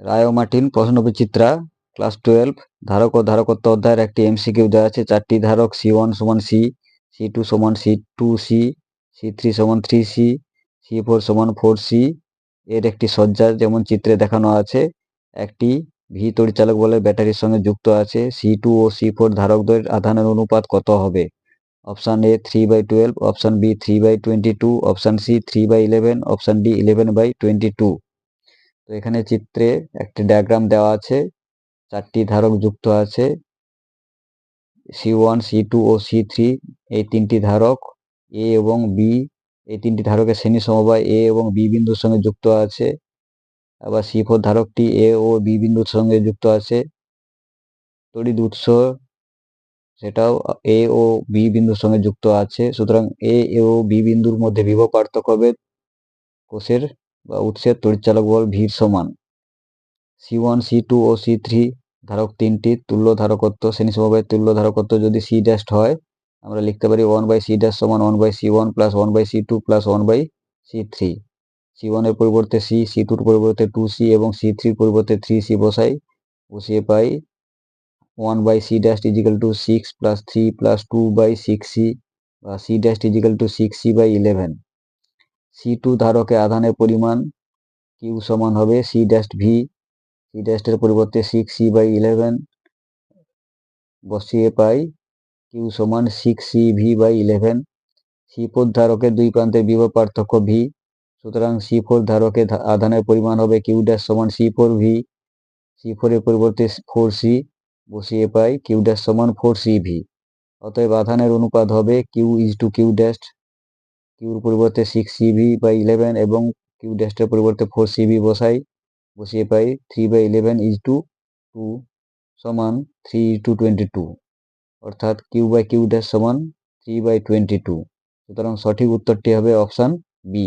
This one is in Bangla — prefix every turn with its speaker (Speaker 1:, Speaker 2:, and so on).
Speaker 1: রায় ও মার্টিন প্রশ্নবিচিত্রা, ক্লাস টুয়েলভ, ধারক ও ধারকত্ব অধ্যায়ের একটি এমসিকিউ দেওয়া আছে। চারটি ধারক, সি ওয়ান সমান সি সি টু সমান C two C C three সমান থ্রি সি সি ফোর সমান ফোর সি। এর একটি সজ্জা যেমন চিত্রে দেখানো আছে, একটি ভি তড়িচালক বলে ব্যাটারির সঙ্গে যুক্ত আছে। সি টু ও সি ফোর ধারকদের আধানের অনুপাত কত হবে? Option A three by twelve, option B three by twenty two, option C three by eleven, option D eleven by twenty two. তো এখানে চিত্রে একটি ডায়াগ্রাম দেওয়া আছে, চারটি ধারক যুক্ত আছে সি ওয়ান সি টু ও সি থ্রি এই তিনটি ধারক এ এবং বি এই তিনটি ধারকের শ্রেণি সমবায় এ এবং বি বিন্দুর সঙ্গে যুক্ত আছে, আবার সি ফোর ধারকটি এ ও বি বিন্দুর সঙ্গে যুক্ত আছে, তড়িৎ উৎস সেটাও এ ও বি বিন্দুর সঙ্গে যুক্ত আছে, সুতরাং এ ও বি বিন্দুর মধ্যে বিভব পার্থক্য হবে কোষের বা উৎসের তড়িৎচালক বল ভির সমান। সি ওয়ান সি টু ও সি থ্রি ধারক তিনটি তুল্য ধারকত্ব, শ্রেণি সমবায়ের তুল্য ধারকত্ব যদি সি ড্যাস্ট হয়, আমরা লিখতে পারি ওয়ান বাই সি ড্যাশ সমান one by C one plus one by C two plus one by C three C ওয়ানের পরিবর্তে সি সি টুর পরিবর্তে টু সি এবং সি থ্রির পরিবর্তে থ্রি সি বসাই, বসিয়ে পাই one by C dash equal to six plus three plus two by six C বা C dash equal to six C by eleven C two ধারকে আধানের পরিমাণ কিউ সমান হবে সি ড্যাশ ভি সি ড্যাশের পরিবর্তে সিক্স সি বাই ইলেভেন বসিয়ে পাই কিউ সমান six C V by eleven C four ধারকের দুই প্রান্তের বিভব পার্থক্য ভি সুতরাং সি ফোর ধারকে আধানের পরিমাণ হবে কিউ ড্যাশ সমান সি ফোর ভি সি ফোরের পরিবর্তে ফোর সি বসিয়ে পাই কিউ ড্যাশ সমান ফোর সি ভি অতএব আধানের অনুপাত হবে Q is to Q dash কিউর পরিবর্তে six C V by eleven এবং কিউ ড্যাশটার পরিবর্তে ফোর সিবি বসাই, বসিয়ে পাই three by eleven is to two সমান থ্রি টু টোয়েন্টি টু অর্থাৎ কিউ বাই কিউ ড্যাশ সমান থ্রি বাই টোয়েন্টি টু সুতরাং সঠিক উত্তরটি হবে অপশান বি